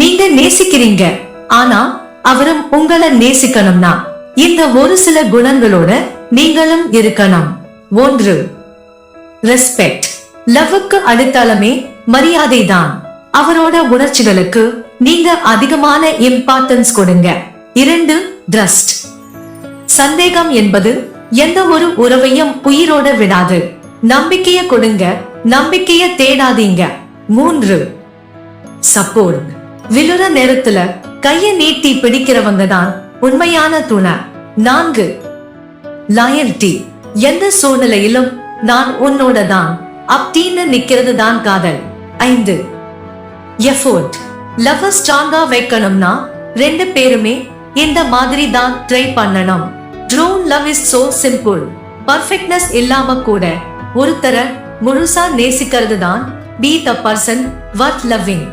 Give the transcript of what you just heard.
நீங்க நேசிக்கிறீங்க. ஆனா அவரும் உங்களை நேசிக்கணும்னா இந்த ஒரு சில குணங்களோட நீங்களும் இருக்கணும். ஒன்று ரெஸ்பெக்ட் லவ்வுக்கு அடுத்தாலுமே மரியாதை தான் அவரோட உணர்ச்சிகளுக்கு நீங்க அதிகமான இம்பார்ட்டன்ஸ் கொடுங்க. இரண்டு ட்ரஸ்ட் சந்தேகம் என்பது எந்த ஒரு உறவையும் உயிரோட விடாது. நம்பிக்கைய கொடுங்க நம்பிக்கைய தேடாதீங்க. மூன்று சப்போர்ட் விழுற நேரத்துல கைய நீட்டி பிடிக்கிறவங்க தான் உண்மையான துணை. நான்கு லாயல்டி எந்த சூழ்நிலையிலும் நான் உன்னோட தான் அப்படின்னு நிக்கிறது தான் காதல். ஐந்து எஃபோர்ட் லவ் ஸ்ட்ராங்கா வைக்கணும்னா ரெண்டு பேருமே இந்த மாதிரி தான் ட்ரை பண்ணணும். True love is so simple perfectness இல்லாம கூட ஒருத்தரை முழுசா நேசிக்கிறது தான் be the person worth loving